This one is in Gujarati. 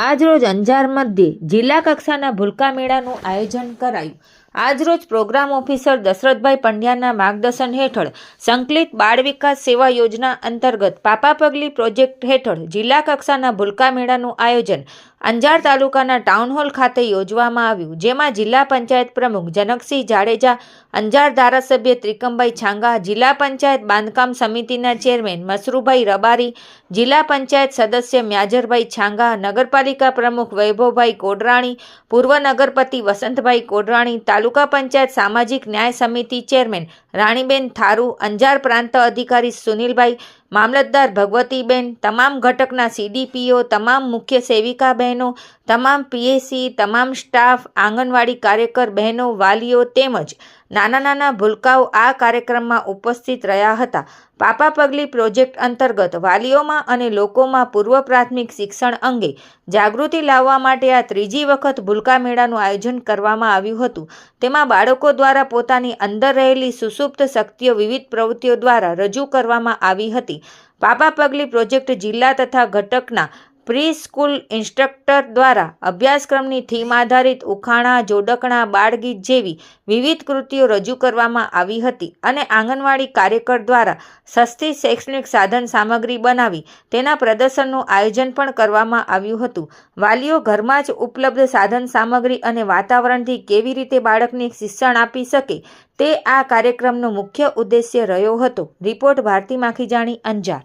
આજરોજ અંજાર મધ્યે જિલ્લા કક્ષાના ભૂલકા મેળાનું આયોજન કરાયું. આજરોજ પ્રોગ્રામ ઓફિસર દશરથભાઈ પંડ્યાના માર્ગદર્શન હેઠળ સંકલિત બાળ વિકાસ સેવા યોજના અંતર્ગત પાપા પગલી પ્રોજેક્ટ હેઠળ જિલ્લા કક્ષાના ભૂલકા મેળાનું આયોજન અંજાર તાલુકાના ટાઉન હોલ ખાતે યોજવામાં આવ્યું, જેમાં જિલ્લા પંચાયત પ્રમુખ જનકસિંહ જાડેજા, અંજાર ધારાસભ્ય ત્રિકમભાઈ છાંગા, જિલ્લા પંચાયત બાંધકામ સમિતિના ચેરમેન મસરૂભાઈ રબારી, જિલ્લા પંચાયત સદસ્ય મ્યાજરભાઈ છાંગા, નગરપાલિકા પ્રમુખ વૈભવભાઈ કોડરાણી, પૂર્વ નગરપતિ વસંતભાઈ કોડરાણી તાલુકા પંચાયત સામાજિક ન્યાય સમિતિ ચેરમેન રાણીબેન થારુ, અંજાર પ્રાંત અધિકારી સુનિલભાઈ, મામલતદાર ભગવતીબેન, તમામ ઘટકના સીડીપીઓ, તમામ મુખ્ય સેવિકા બહેનો તમામ પીએસસી, તમામ સ્ટાફ, આંગણવાડી કાર્યકર બહેનો, વાલીઓ તેમજ નાના નાના ભૂલકાઓ આ કાર્યક્રમમાં ઉપસ્થિત રહ્યા હતા. પાપા પગલી પ્રોજેક્ટ અંતર્ગત વાલીઓમાં અને લોકોમાં પૂર્વ પ્રાથમિક શિક્ષણ અંગે જાગૃતિ લાવવા માટે આ ત્રીજી વખત ભૂલકા મેળાનું આયોજન કરવામાં આવ્યું હતું. તેમાં બાળકો દ્વારા પોતાની અંદર રહેલી સુસુપ્ત શક્તિઓ વિવિધ પ્રવૃત્તિઓ દ્વારા રજૂ કરવામાં આવી હતી. પાપા પગલી પ્રોજેક્ટ જિલ્લા તથા ઘટકના પ્રી સ્કૂલ ઇન્સ્ટ્રક્ટર દ્વારા અભ્યાસક્રમની થીમ આધારિત ઉખાણા, જોડકણા, બાળગીત જેવી વિવિધ કૃતિઓ રજૂ કરવામાં આવી હતી અને આંગણવાડી કાર્યકર દ્વારા સસ્તી શૈક્ષણિક સાધન સામગ્રી બનાવી તેના પ્રદર્શનનું આયોજન પણ કરવામાં આવ્યું હતું. વાલીઓ ઘરમાં જ ઉપલબ્ધ સાધન સામગ્રી અને વાતાવરણથી કેવી રીતે બાળકને શિક્ષણ આપી શકે તે આ કાર્યક્રમનો મુખ્ય ઉદ્દેશ્ય રહ્યો હતો. રિપોર્ટ ભારતી માખીજાણી, અંજાર.